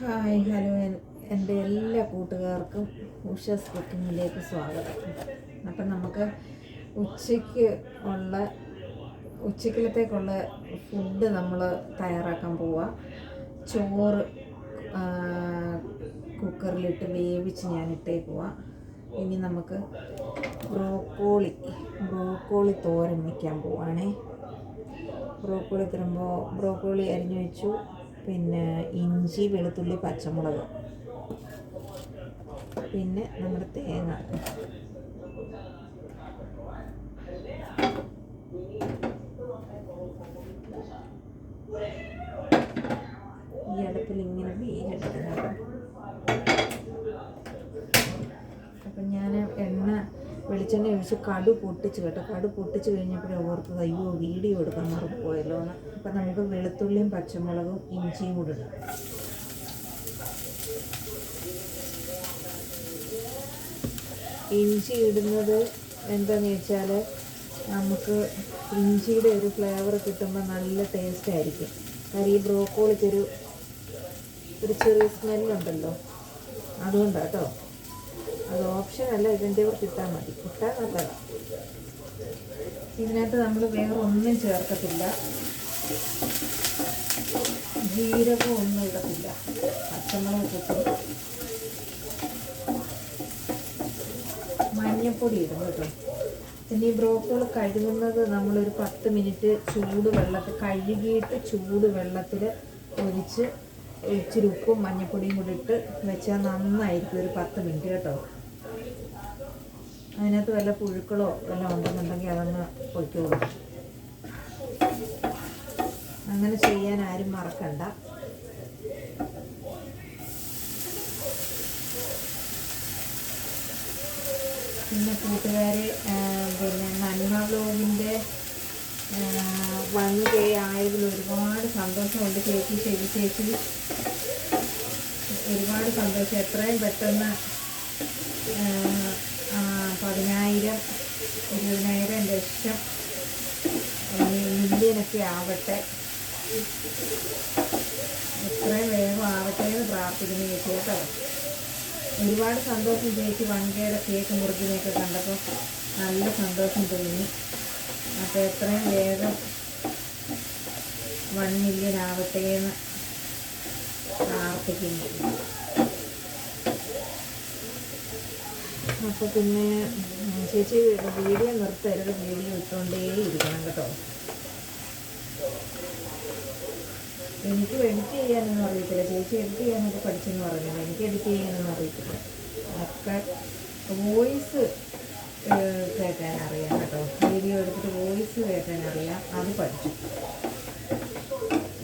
Hi hello. N- എന്റെ എല്ലാ കൂട്ടുകാർക്കും ഉഷസ് കുക്കിങ്ങിലേക്ക് സ്വാഗതം. അപ്പം നമുക്ക് ഉച്ചയ്ക്ക് ഉള്ള ഉച്ചക്കലത്തേക്കുള്ള ഫുഡ് നമ്മൾ തയ്യാറാക്കാൻ പോവാം. ചോറ് കുക്കറിലിട്ട് വേവിച്ച് ഞാൻ ഇട്ടേ പോവാം. ഇനി നമുക്ക് ബ്രോക്കോളി ബ്രോക്കോളി തോരൻ വയ്ക്കാൻ പോവുകയാണേ ബ്രോക്കോളി തരുമ്പോൾ ബ്രോക്കോളി അരിഞ്ഞു വെച്ചു. പിന്നെ ഇഞ്ചി വെളുത്തുള്ളി പച്ചമുളക്. പിന്നെ നമ്മുടെ തേങ്ങ. ഈ അടുപ്പിൽ ഇങ്ങനെ വേരെടുക്കുന്നത് അപ്പം ഞാൻ എണ്ണ വെളിച്ചെണ്ണ ഒഴിച്ച് കടു പൊട്ടിച്ച് കേട്ടോ. കടു പൊട്ടിച്ച് കഴിഞ്ഞപ്പോഴേ ഓർത്തത് അയ്യോ വീഡിയോ എടുക്കാൻ മറന്നുപോയല്ലോ എന്ന് അപ്പം നമുക്ക് വെളുത്തുള്ളിയും പച്ചമുളകും ഇഞ്ചിയും കൂടെ ഇടാം. ഇഞ്ചി ഇടുന്നത് എന്താണെന്ന് വെച്ചാൽ നമുക്ക് ഇഞ്ചിയുടെ ഒരു ഫ്ലേവർ കിട്ടുമ്പോൾ നല്ല ടേസ്റ്റ് ആയിരിക്കും. കാര്യം ഈ ബ്രോക്കോളിക്കൊരു ഒരു ചെറിയ സ്മെല്ലുണ്ടല്ലോ. അതുകൊണ്ടാണ് കേട്ടോ. അത് ഓപ്ഷൻ അല്ല ഇതിന്റെ കൂടെ കിട്ടാൻ മതി. കിട്ടാൻ നല്ലതാണ് ഇതിനകത്ത് നമ്മൾ വേറെ ഒന്നും ചേർക്കത്തില്ല. ജീരകം ഒന്നും ഇടത്തില്ല. പച്ചമുളക് കിട്ടും മഞ്ഞപ്പൊടി ഇടും കേട്ടോ. പിന്നെ ഈ ബ്രോക്കോൾ കഴുകുന്നത് നമ്മളൊരു പത്ത് മിനിറ്റ് ചൂട് വെള്ളത്തിൽ കഴുകിയിട്ട് ചൂട് വെള്ളത്തിൽ ഒഴിച്ച് ഇച്ചിരി ഉപ്പും മഞ്ഞപ്പൊടിയും കൂടി ഇട്ട് വെച്ചാൽ നന്നായിരിക്കും ഒരു പത്ത് മിനിറ്റ് കേട്ടോ. അതിനകത്ത് വല്ല പുഴുക്കളോ വല്ലതും ഉണ്ടെന്നുണ്ടെങ്കിൽ അതങ്ങ് പൊയ്ക്കോളും. അങ്ങനെ ചെയ്യാൻ ആരും മറക്കണ്ട. പിന്നെ കൂട്ടുകാരെ പിന്നെ നന്മ ബ്ലോഗിന്റെ വൺ കേ ആയതിൽ ഒരുപാട് സന്തോഷമുണ്ട് ചേച്ചി ശരി ചേച്ചി. ഒരുപാട് സന്തോഷം. എത്രയും പെട്ടെന്ന് ആ, പതിനായിരം ഇരുപതിനായിരം ലക്ഷം മില്യനൊക്കെ ആവട്ടെ. എത്രയും വേഗം ആവട്ടെ എന്ന് പ്രാർത്ഥിക്കുന്നു ചേച്ചി കേട്ടോ. ഒരുപാട് സന്തോഷം ചേച്ചി വൺകയുടെ കേക്ക് മുറിക്കുന്നതൊക്കെ കണ്ടപ്പോൾ നല്ല സന്തോഷം തോന്നി. അപ്പോൾ എത്രയും വേഗം വൺ മില്യൻ ആവട്ടെ എന്ന് പ്രാർത്ഥിക്കുന്നു. അപ്പോൾ പിന്നെ ചേച്ചി വീഡിയോ നിർത്തരുത് വീഡിയോ ഇട്ടുകൊണ്ടേ ഇരിക്കണം കേട്ടോ. എനിക്ക് എഡിറ്റ് ചെയ്യാനൊന്നും അറിയത്തില്ല. ചേച്ചി എഡിറ്റ് ചെയ്യാനൊക്കെ പഠിച്ചെന്ന് പറഞ്ഞില്ല എനിക്ക് എഡിറ്റ് ചെയ്യാനൊന്നും അറിയത്തില്ല. ഒക്കെ വോയിസ് കേൾക്കാൻ അറിയാം കേട്ടോ. വീഡിയോ എടുത്തിട്ട് വോയിസ് കേൾക്കാൻ അറിയാം. അത് പഠിച്ചു.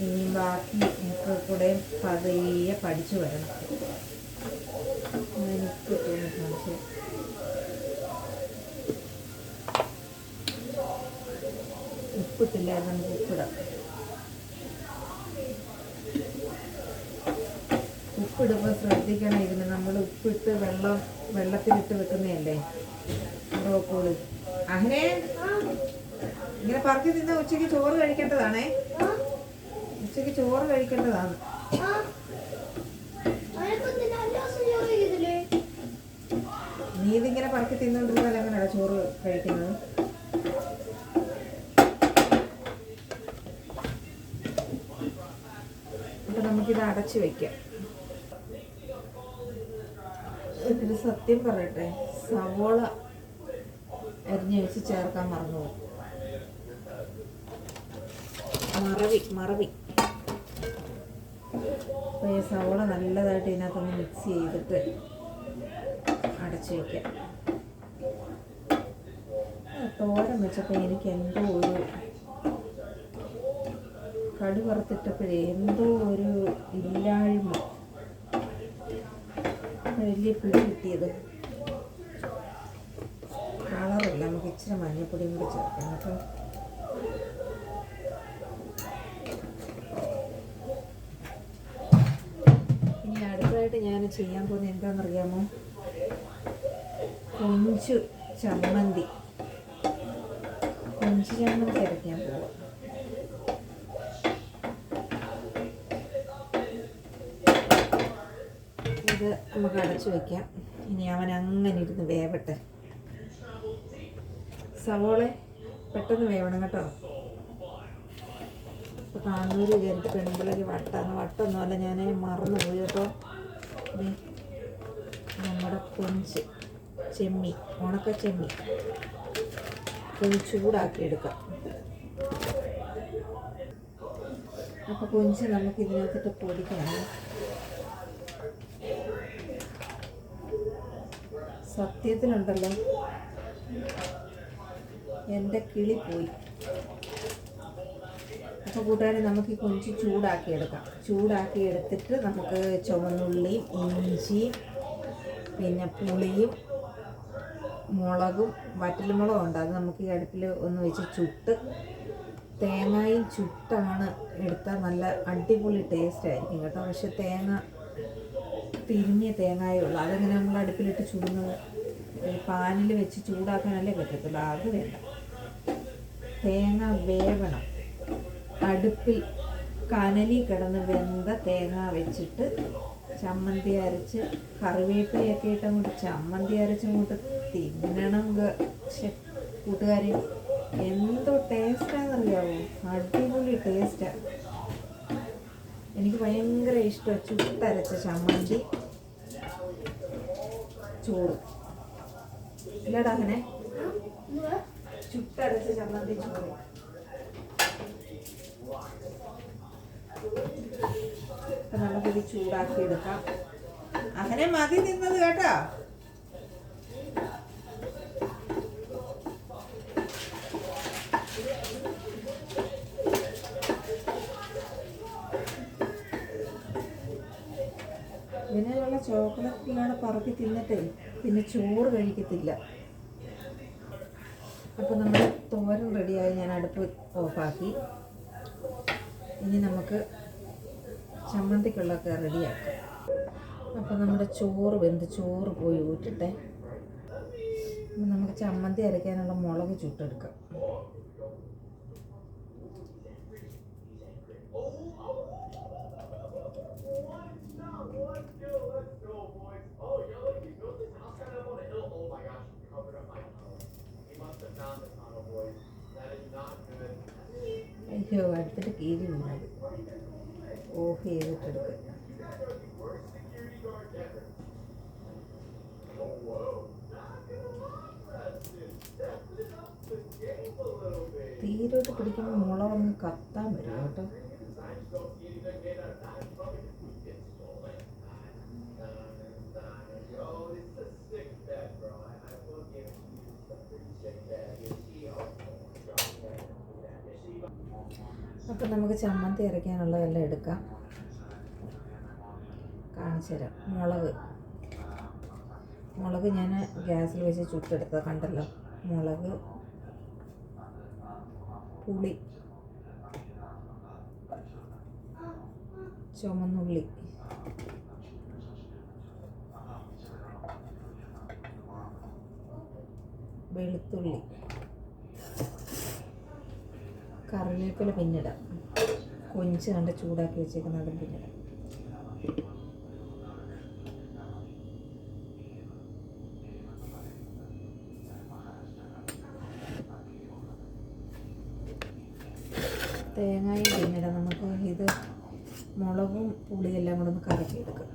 ഇനി ബാക്കി ഒക്കെ കൂടെ പതിയെ പഠിച്ചു വരണം. എനിക്ക് തോന്നുന്നു. സംശയം ഉപ്പിട്ടില്ലായിരുന്നു നമുക്ക് ഉപ്പിടാം ഉപ്പിടുമ്പോൾ ശ്രദ്ധിക്കണം. ഇതിന് നമ്മൾ ഉപ്പിട്ട് വെള്ളം വെള്ളത്തിലിട്ട് വെക്കുന്നതല്ലേ? ബ്രോക്കോളി. അങ്ങനെ ഇങ്ങനെ പറക്കി തിന്ന ഉച്ചയ്ക്ക് ചോറ് കഴിക്കേണ്ടതാണേ? ഉച്ചയ്ക്ക് ചോറ് കഴിക്കേണ്ടതാണ്. ഇതിങ്ങനെ പറക്കി തിന്നുകൊണ്ടിരുന്നാൽ അങ്ങനെയാണ് ചോറ് കഴിക്കുന്നത്? അപ്പൊ നമുക്കിത് അടച്ചു വെക്കാം. ഇതിന് സത്യം പറയട്ടെ സവോള അരിഞ്ഞ് വെച്ച് ചേർക്കാൻ മറന്നു മറവി മറവി. അപ്പോൾ ഈ സവോള നല്ലതായിട്ട് ഇതിനകത്തൊന്ന് മിക്സ് ചെയ്തിട്ട് അടച്ചു വയ്ക്കാം തോരൻ വെച്ചപ്പോൾ എനിക്ക് എന്തോ ഒരു കടി വറുത്തിട്ടപ്പോഴേ എന്തോ ഒരു ഇല്ലായ്മ. വലിയ പിടി കിട്ടിയത്. കളറില്ല നമുക്ക് ഇച്ചിരി മഞ്ഞപ്പൊടിയും കൂടി ചേർക്കാം. കേട്ടോ ഇനി അടുത്തതായിട്ട് ഞാൻ ചെയ്യാൻ പോകുന്നത് എന്താണെന്നറിയാമോ? കൊഞ്ചു ചമ്മന്തി. കൊഞ്ചു ചമ്മന്തി അരയ്ക്കാൻ പോവാം. ഇത് നമുക്ക് അടച്ചു വയ്ക്കാം ഇനി അവൻ അങ്ങനെ ഇരുന്ന് വേവട്ടെ. സവോളെ പെട്ടെന്ന് വേവണം കേട്ടോ. ഇപ്പോൾ കാണൂര് വിചാരിച്ച് പെൺപിള്ളേർ വട്ടാന്ന്. വട്ടൊന്നുമല്ല ഞാൻ മറന്നു പോയി കേട്ടോ. നമ്മുടെ കൊഞ്ച് ചെമ്മി ഉണക്ക ചെമ്മി. കൊഞ്ച് ചൂടാക്കി എടുക്കാം അപ്പോൾ കൊഞ്ച് നമുക്ക് ഇതിനകത്തിട്ട് പൊടിക്കണം. സത്യത്തിലുണ്ടല്ലോ. എന്റെ കിളി പോയി. അപ്പോൾ കൂട്ടുകാരെ നമുക്ക് ഈ കൊഞ്ച് ചൂടാക്കി എടുക്കാം ചൂടാക്കി എടുത്തിട്ട് നമുക്ക് ചുവന്നുള്ളിയും ഇഞ്ചിയും പിന്നെ പുളിയും മുളകും വറ്റൽമുളകും ഉണ്ട്. അത് നമുക്ക് ഈ അടുപ്പിൽ ഒന്ന് വെച്ച് ചുട്ട് തേങ്ങയും ചുട്ടാണ് എടുത്താൽ നല്ല അടിപൊളി ടേസ്റ്റ് ആയിരിക്കും കേട്ടോ. പക്ഷെ തേങ്ങ തിരിഞ്ഞ തേങ്ങയേ ഉള്ളൂ. അതെങ്ങനെ നമ്മൾ അടുപ്പിലിട്ട് ചുടുന്നത്? പാനിൽ വെച്ച് ചൂടാക്കാനല്ലേ പറ്റത്തുള്ളൂ. അത് വേണ്ട. തേങ്ങ വേവണം. അടുപ്പിൽ കനലി കിടന്ന് വെന്ത തേങ്ങ വെച്ചിട്ട് ചമ്മന്തി അരച്ച് കറിവേപ്പിലയൊക്കെ ഇട്ട് അങ്ങോട്ട് ചമ്മന്തി അരച്ച് അങ്ങോട്ട് തിന്നണം കൂട്ടുകാരി. എന്തോ ടേസ്റ്റാണെന്നറിയാവോ അടിപൊളി ടേസ്റ്റാണ് എനിക്ക് ഭയങ്കര ഇഷ്ടമാണ് ചുട്ടരച്ച ചമ്മന്തി. ചോറ് ഇല്ലടാ അങ്ങനെ. ചുട്ടരച്ച ചമ്മന്തി ചോറ് നമുക്കിത് ചൂടാക്കി എടുക്കാം അങ്ങനെ മതി നിന്നത് കേട്ടോ. ഇതിനുള്ള ചോക്ലേറ്റിലാണ് പറക്കി തിന്നിട്ടേ. പിന്നെ ചോറ് കഴിക്കത്തില്ല. അപ്പോൾ നമ്മുടെ തോരൻ റെഡിയായി ഞാൻ അടുപ്പ് ഓഫാക്കി ഇനി നമുക്ക് ചമ്മന്തിക്കുള്ളൊക്കെ റെഡിയാക്കാം. അപ്പോൾ നമ്മുടെ ചോറ് വെന്ത് ചോറ് പോയി ഊറ്റട്ടെ. നമുക്ക് ചമ്മന്തി അരയ്ക്കാനുള്ള മുളക് ചുട്ടെടുക്കാം. അടുത്തിട്ട് കീരി വീണത് ഓഫ് ചെയ്തിട്ടെടുക്കുക തീരോട്ട് പിടിക്കുമ്പോൾ മുളകങ്ങ് കത്താൻ വരും കേട്ടോ. അപ്പം നമുക്ക് ചമ്മന്തി അരയ്ക്കാനുള്ളതെല്ലാം എടുക്കാം. കാണിച്ചു മുളക്. മുളക് ഞാൻ ഗ്യാസിൽ വെച്ച് ചുട്ടെടുത്തത് കണ്ടല്ലോ. മുളക് പുളി ചുമന്നുള്ളി വെളുത്തുള്ളി. കറിവേപ്പില പിന്നിടാം. കൊഞ്ച് കണ്ട് ചൂടാക്കി വെച്ചേക്കുന്ന അതും പിന്നിടാം. തേങ്ങയും പിന്നിടാം. നമുക്ക് ഇത് മുളകും പുളിയെല്ലാം കൂടെ ഒന്ന് കറക്കിയെടുക്കാം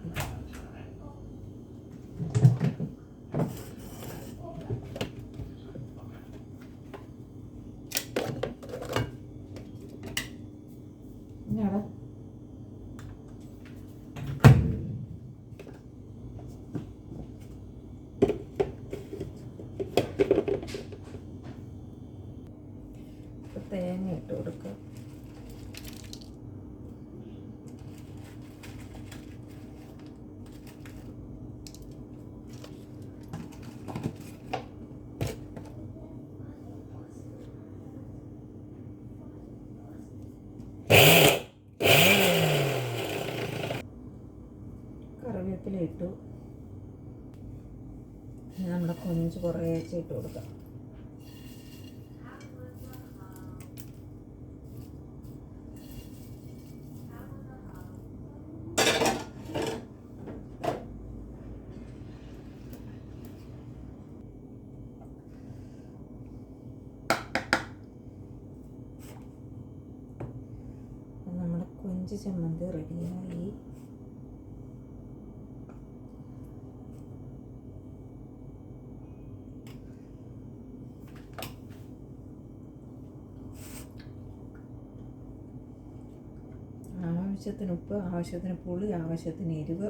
കറിവേപ്പില ഇട്ടു നമ്മുടെ കൊഞ്ച് കുറേശ്ശെ ഇട്ട് കൊടുക്കാം. നമ്മുടെ ചമ്മന്തി റെഡിയായി ആവശ്യത്തിന് ഉപ്പ് ആവശ്യത്തിന് പുളി ആവശ്യത്തിന് എരിവ്.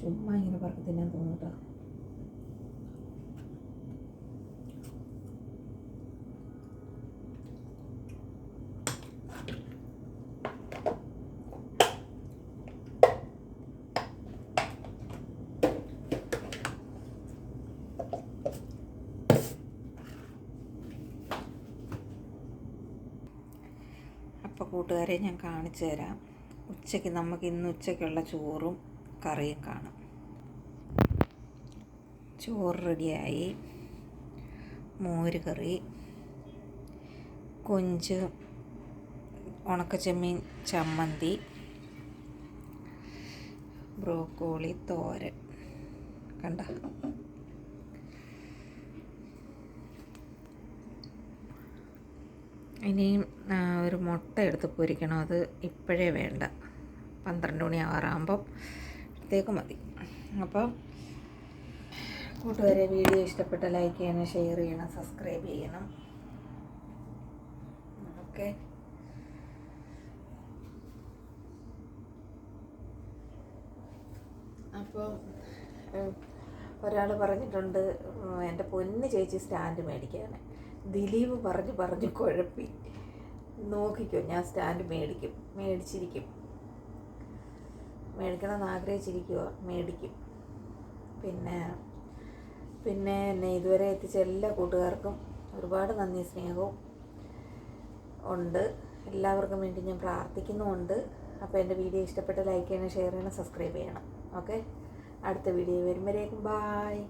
ചുമ്മാ ഇങ്ങനെ പറക്കി തിന്നാൻ തോന്നൂട്ടോ അപ്പോൾ കൂട്ടുകാരെ ഞാൻ കാണിച്ചു തരാം. ഉച്ചയ്ക്ക് നമുക്ക് ഇന്ന് ഉച്ചയ്ക്കുള്ള ചോറും കറിയും കാണാം. ചോറ് റെഡിയായി. മോര് കറി കൊഞ്ച് ഉണക്കച്ചെമ്മീൻ ചമ്മന്തി ബ്രോക്കോളി തോരൻ. കണ്ട? ഇനിയും ഒരു മുട്ട എടുത്ത് പൊരിക്കണം. അത് ഇപ്പോഴേ വേണ്ട. പന്ത്രണ്ട് മണി ആറാകുമ്പം ത്തേക്ക് മതി. അപ്പം കൂട്ടുകാരെ വീഡിയോ ഇഷ്ടപ്പെട്ട ലൈക്ക് ചെയ്യണം ഷെയർ ചെയ്യണം സബ്സ്ക്രൈബ് ചെയ്യണം. ഓക്കെ. അപ്പോൾ ഒരാൾ പറഞ്ഞിട്ടുണ്ട് എന്റെ പൊന്ന് ചേച്ചി സ്റ്റാൻഡ് മേടിക്കാൻ ദിലീപ് പറഞ്ഞ് പറഞ്ഞ് കുഴപ്പി. നോക്കിക്കോ ഞാൻ സ്റ്റാൻഡ് മേടിക്കും മേടിച്ചിരിക്കും. മേടിക്കണമെന്ന് ആഗ്രഹിച്ചിരിക്കുക മേടിക്കും. പിന്നെ പിന്നെ എന്നെ ഇതുവരെ എത്തിച്ച എല്ലാ കൂട്ടുകാർക്കും ഒരുപാട് നന്ദി സ്നേഹവും ഉണ്ട്. എല്ലാവർക്കും വേണ്ടി ഞാൻ പ്രാർത്ഥിക്കുന്നുമുണ്ട്. അപ്പോൾ എന്റെ വീഡിയോ ഇഷ്ടപ്പെട്ട് ലൈക്ക് ചെയ്യണം ഷെയർ ചെയ്യണം സബ്സ്ക്രൈബ് ചെയ്യണം. ഓക്കെ? അടുത്ത വീഡിയോ വരുമ്പോഴേക്കും. ബായ്.